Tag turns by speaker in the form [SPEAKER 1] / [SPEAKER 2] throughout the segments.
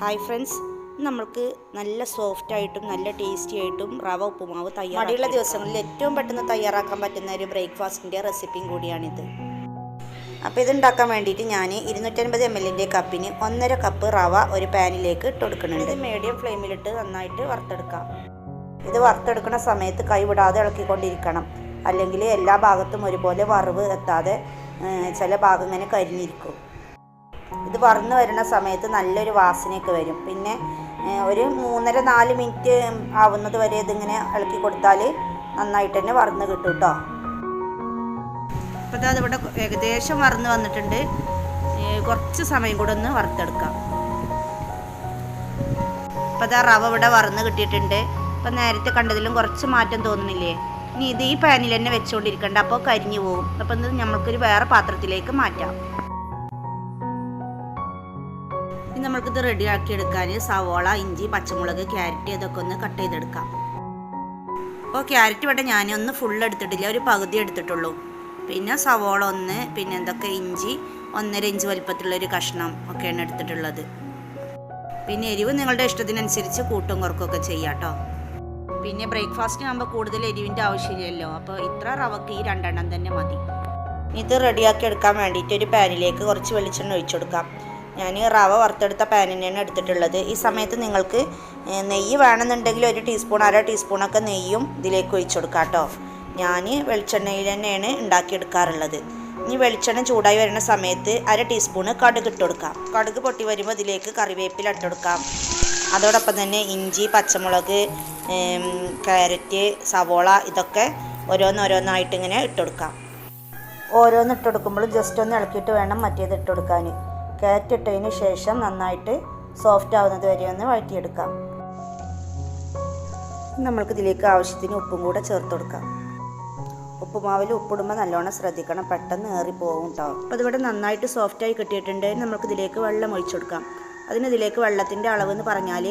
[SPEAKER 1] Hi friends. നമ്മൾക്ക് നല്ല soft ആയിട്ടും നല്ല ടേസ്റ്റി ആയിട്ടും റവ ഉപ്പുമാവ് തയ്യാറാക്കി മടിയുള്ള ദിവസങ്ങളിൽ ഏറ്റവും പെട്ടെന്ന് തയ്യാറാക്കാൻ പറ്റുന്ന ഒരു ബ്രേക്ക്ഫാസ്റ്റിന്റെ റെസിപ്പിയും കൂടിയാണിത്. അപ്പോൾ ഇതുണ്ടാക്കാൻ വേണ്ടിയിട്ട് ഞാൻ ഇരുന്നൂറ്റൻപത് എം എല്ലിന്റെ കപ്പിന് ഒന്നര കപ്പ് റവ ഒരു പാനിലേക്ക് ഇട്ട് കൊടുക്കുന്നുണ്ട്. മീഡിയം ഫ്ലെയിമിലിട്ട് നന്നായിട്ട് വറുത്തെടുക്കാം. ഇത് വറുത്തെടുക്കുന്ന സമയത്ത് കൈവിടാതെ ഇളക്കിക്കൊണ്ടിരിക്കണം. അല്ലെങ്കിൽ എല്ലാ ഭാഗത്തും ഒരുപോലെ വറവ് എത്താതെ ചില ഭാഗം ഇങ്ങനെ കരിഞ്ഞിരിക്കും. ഇത് വറന്ന് വരുന്ന സമയത്ത് നല്ലൊരു വാസനയൊക്കെ വരും. പിന്നെ ഒരു മൂന്നര നാല് മിനിറ്റ് ആവുന്നത് വരെ ഇതിങ്ങനെ ഇളക്കി കൊടുത്താൽ നന്നായിട്ട് തന്നെ വറന്ന് കിട്ടും കേട്ടോ. അപ്പോൾ അതിവിടെ ഏകദേശം വറന്ന് വന്നിട്ടുണ്ട്. കുറച്ച് സമയം കൂടെ ഒന്ന് വറുത്തെടുക്കാം. അപ്പോൾ അതാ റവ ഇവിടെ വറന്ന് കിട്ടിയിട്ടുണ്ട്. അപ്പം നേരത്തെ കണ്ടതിലും കുറച്ച് മാറ്റം തോന്നുന്നില്ലേ? ഇനി ഇത് ഈ പാനിൽ തന്നെ വെച്ചുകൊണ്ടിരിക്കണ്ട അപ്പോൾ കരിഞ്ഞു പോകും അപ്പം ഇത് നമ്മൾക്കൊരു വേറെ പാത്രത്തിലേക്ക് മാറ്റാം. നമ്മൾക്കിത് റെഡിയാക്കി എടുക്കാൻ സവോള ഇഞ്ചി പച്ചമുളക് ക്യാരറ്റ് ഇതൊക്കെ ഒന്ന് കട്ട് ചെയ്തെടുക്കാം. അപ്പോൾ ക്യാരറ്റ് വേണ്ട ഞാൻ ഒന്ന് ഫുൾ എടുത്തിട്ടില്ല ഒരു പകുതി എടുത്തിട്ടുള്ളൂ. പിന്നെ സവോള ഒന്ന് പിന്നെ എന്തൊക്കെ ഇഞ്ചി ഒന്നര ഇഞ്ച് വലിപ്പത്തിലുള്ള ഒരു കഷ്ണം ഒക്കെയാണ് എടുത്തിട്ടുള്ളത്. പിന്നെ എരിവ് നിങ്ങളുടെ ഇഷ്ടത്തിനനുസരിച്ച് കൂട്ടും കുറക്കൊക്കെ ചെയ്യാം കേട്ടോ പിന്നെ ബ്രേക്ക്ഫാസ്റ്റിന് ആകുമ്പോൾ കൂടുതൽ എരിവിന്റെ ആവശ്യമില്ലല്ലോ അപ്പോൾ ഇത്ര റവക്ക് ഈ രണ്ടെണ്ണം തന്നെ മതി. ഇത് റെഡിയാക്കി എടുക്കാൻ വേണ്ടിയിട്ട് ഒരു പാനിലേക്ക് കുറച്ച് വെളിച്ചെണ്ണ ഒഴിച്ചു കൊടുക്കാം. ഞാൻ റവ വറുത്തെടുത്ത പാൻ തന്നെയാണ് എടുത്തിട്ടുള്ളത്. ഈ സമയത്ത് നിങ്ങൾക്ക് നെയ്യ് വേണമെന്നുണ്ടെങ്കിൽ ഒരു ടീസ്പൂൺ അര ടീസ്പൂണൊക്കെ നെയ്യും ഇതിലേക്ക് ഒഴിച്ചു കൊടുക്കാം കേട്ടോ. ഞാൻ വെളിച്ചെണ്ണയിൽ തന്നെയാണ് ഉണ്ടാക്കിയെടുക്കാറുള്ളത്. ഇനി വെളിച്ചെണ്ണ ചൂടായി വരുന്ന സമയത്ത് അര ടീസ്പൂണ് കടുക് ഇട്ട് കൊടുക്കാം. കടുക് പൊട്ടി വരുമ്പോൾ ഇതിലേക്ക് കറിവേപ്പില ഇട്ട് കൊടുക്കാം. അതോടൊപ്പം തന്നെ ഇഞ്ചി പച്ചമുളക് ക്യാരറ്റ് സവോള ഇതൊക്കെ ഓരോന്നോരോന്നായിട്ട് ഇങ്ങനെ ഇട്ട് കൊടുക്കാം. ഓരോന്ന് ഇട്ട് കൊടുക്കുമ്പോൾ ജസ്റ്റ് ഒന്ന് ഇളക്കിയിട്ട് വേണം മറ്റേത് ഇട്ട് കൊടുക്കാൻ. ക്യാരറ്റ് ഇട്ടതിന് ശേഷം നന്നായിട്ട് സോഫ്റ്റ് ആവുന്നത് വരെ ഒന്ന് വഴറ്റിയെടുക്കാം. നമ്മൾക്ക് ഇതിലേക്ക് ആവശ്യത്തിന് ഉപ്പും കൂടെ ചേർത്ത് കൊടുക്കാം. ഉപ്പുമാവിൽ ഉപ്പിടുമ്പോൾ നല്ലോണം ശ്രദ്ധിക്കണം. പെട്ടെന്ന് ഏറിപ്പോകും കേട്ടോ അപ്പോൾ ഇതിവിടെ നന്നായിട്ട് സോഫ്റ്റായി കിട്ടിയിട്ടുണ്ട്. നമുക്ക് ഇതിലേക്ക് വെള്ളം ഒഴിച്ചു കൊടുക്കാം. അതിന് ഇതിലേക്ക് വെള്ളത്തിന്റെ അളവ് എന്ന് പറഞ്ഞാൽ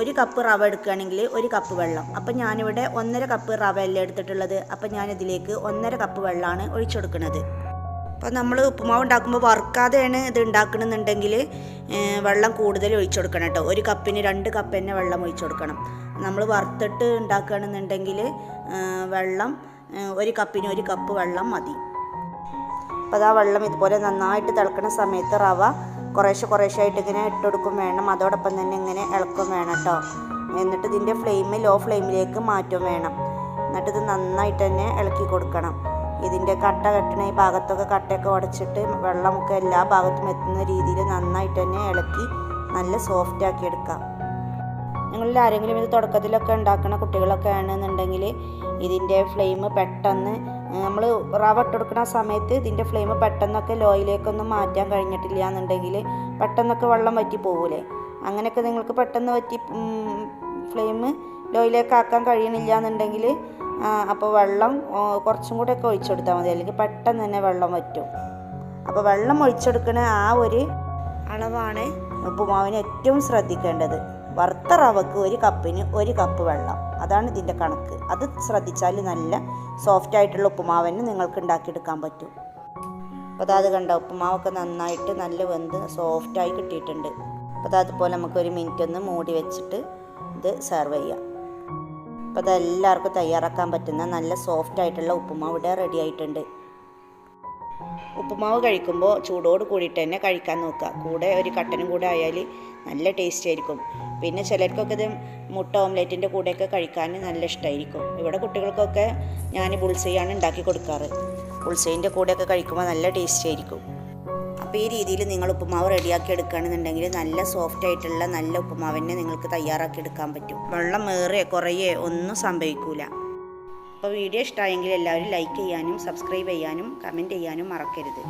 [SPEAKER 1] ഒരു കപ്പ് റവ എടുക്കുകയാണെങ്കിൽ ഒരു കപ്പ് വെള്ളം. അപ്പം ഞാനിവിടെ ഒന്നര കപ്പ് റവ അല്ലേ എടുത്തിട്ടുള്ളത്? അപ്പം ഞാനിതിലേക്ക് ഒന്നര കപ്പ് വെള്ളമാണ് ഒഴിച്ചു കൊടുക്കുന്നത്. അപ്പോൾ നമ്മൾ ഉപ്പുമാവ് ഉണ്ടാക്കുമ്പോൾ വറുക്കാതെയാണ് ഇത് ഉണ്ടാക്കണമെന്നുണ്ടെങ്കിൽ വെള്ളം കൂടുതൽ ഒഴിച്ചു കൊടുക്കണം കേട്ടോ. ഒരു കപ്പിന് രണ്ട് കപ്പ് തന്നെ വെള്ളം ഒഴിച്ചു കൊടുക്കണം. നമ്മൾ വറുത്തിട്ട് ഉണ്ടാക്കുകയാണെന്നുണ്ടെങ്കിൽ വെള്ളം ഒരു കപ്പിന് ഒരു കപ്പ് വെള്ളം മതി. അപ്പോൾ ആ വെള്ളം ഇതുപോലെ നന്നായിട്ട് തിളക്കുന്ന സമയത്ത് റവ കുറേശ്ശെ കുറേശ്ശെ ആയിട്ട് ഇങ്ങനെ ഇട്ടുകൊടുക്കും വേണം. അതോടൊപ്പം തന്നെ ഇങ്ങനെ ഇളക്കും വേണം കേട്ടോ. എന്നിട്ട് ഇതിന്റെ ഫ്ലെയിം ലോ ഫ്ലെയിമിലേക്ക് മാറ്റും വേണം. എന്നിട്ട് ഇത് നന്നായിട്ട് തന്നെ ഇളക്കി കൊടുക്കണം. ഇതിന്റെ കട്ട കെട്ടണ ഈ ഭാഗത്തൊക്കെ കട്ടയൊക്കെ ഉടച്ചിട്ട് വെള്ളമൊക്കെ എല്ലാ ഭാഗത്തും എത്തുന്ന രീതിയിൽ നന്നായിട്ട് തന്നെ ഇളക്കി നല്ല സോഫ്റ്റ് ആക്കി എടുക്കാം. നിങ്ങളിൽ ആരെങ്കിലും ഇത് തുടക്കത്തിലൊക്കെ ഉണ്ടാക്കുന്ന കുട്ടികളൊക്കെ ആണെന്നുണ്ടെങ്കിൽ ഇതിന്റെ ഫ്ലെയിം പെട്ടെന്ന് നമ്മൾ റവ ഇട്ടെടുക്കുന്ന സമയത്ത് ഇതിന്റെ ഫ്ലെയിം പെട്ടെന്നൊക്കെ ലോയിലേക്കൊന്നും മാറ്റാൻ കഴിഞ്ഞിട്ടില്ല എന്നുണ്ടെങ്കിൽ പെട്ടെന്നൊക്കെ വെള്ളം വറ്റി പോകൂലേ. അങ്ങനെയൊക്കെ നിങ്ങൾക്ക് പെട്ടെന്ന് വറ്റി ഫ്ലെയിം ലോയിലേക്ക് ആക്കാൻ കഴിയണില്ല എന്നുണ്ടെങ്കിൽ അപ്പോൾ വെള്ളം കുറച്ചും കൂടെ ഒക്കെ ഒഴിച്ചെടുത്താൽ മതി. അല്ലെങ്കിൽ പെട്ടെന്ന് തന്നെ വെള്ളം വറ്റും. അപ്പോൾ വെള്ളം ഒഴിച്ചെടുക്കുന്ന ആ ഒരു അളവാണ് ഉപ്പുമാവിന് ഏറ്റവും ശ്രദ്ധിക്കേണ്ടത്. വറുത്ത റവക്ക് ഒരു കപ്പിന് ഒരു കപ്പ് വെള്ളം. അതാണ് ഇതിന്റെ കണക്ക്. അത് ശ്രദ്ധിച്ചാൽ നല്ല സോഫ്റ്റ് ആയിട്ടുള്ള ഉപ്പുമാവിന് നിങ്ങൾക്ക് ഉണ്ടാക്കിയെടുക്കാൻ പറ്റും. അപ്പോൾ അത് കണ്ട ഉപ്പുമാവൊക്കെ നന്നായിട്ട് നല്ല വെന്ത് സോഫ്റ്റായി കിട്ടിയിട്ടുണ്ട്. അപ്പോൾ അതുപോലെ നമുക്ക് ഒരു മിനിറ്റ് ഒന്ന് മൂടി വെച്ചിട്ട് ഇത് സെർവ് ചെയ്യാം. അപ്പോൾ അതെല്ലാവർക്കും തയ്യാറാക്കാൻ പറ്റുന്ന നല്ല സോഫ്റ്റ് ആയിട്ടുള്ള ഉപ്പുമാവ് ഇവിടെ റെഡി ആയിട്ടുണ്ട്. ഉപ്പുമാവ് കഴിക്കുമ്പോൾ ചൂടോട് കൂടിയിട്ട് തന്നെ കഴിക്കാൻ നോക്കുക. കൂടെ ഒരു കട്ടനും കൂടെ ആയാൽ നല്ല ടേസ്റ്റ് ആയിരിക്കും. പിന്നെ ചിലർക്കൊക്കെ ഇത് മുട്ട ഓംലേറ്റിന്റെ കൂടെയൊക്കെ കഴിക്കാൻ നല്ല ഇഷ്ടമായിരിക്കും ഇവിടെ കുട്ടികൾക്കൊക്കെ ഞാൻ പുൾസയാണ് ഉണ്ടാക്കി കൊടുക്കാറ്. ബുൾസൈന്റെ കൂടെയൊക്കെ കഴിക്കുമ്പോൾ നല്ല ടേസ്റ്റ് ആയിരിക്കും. അപ്പോൾ ഈ രീതിയിൽ നിങ്ങൾ ഉപ്പുമാവ് റെഡിയാക്കി എടുക്കുകയാണെന്നുണ്ടെങ്കിൽ നല്ല സോഫ്റ്റ് ആയിട്ടുള്ള നല്ല ഉപ്പുമാവിനെ നിങ്ങൾക്ക് തയ്യാറാക്കി എടുക്കാൻ പറ്റും. വെള്ളം ഏറെ കുറയേ ഒന്നും സംഭവിക്കൂല. അപ്പോൾ വീഡിയോ ഇഷ്ടമായെങ്കിൽ എല്ലാവരും ലൈക്ക് ചെയ്യാനും സബ്സ്ക്രൈബ് ചെയ്യാനും കമന്റ് ചെയ്യാനും മറക്കരുത്.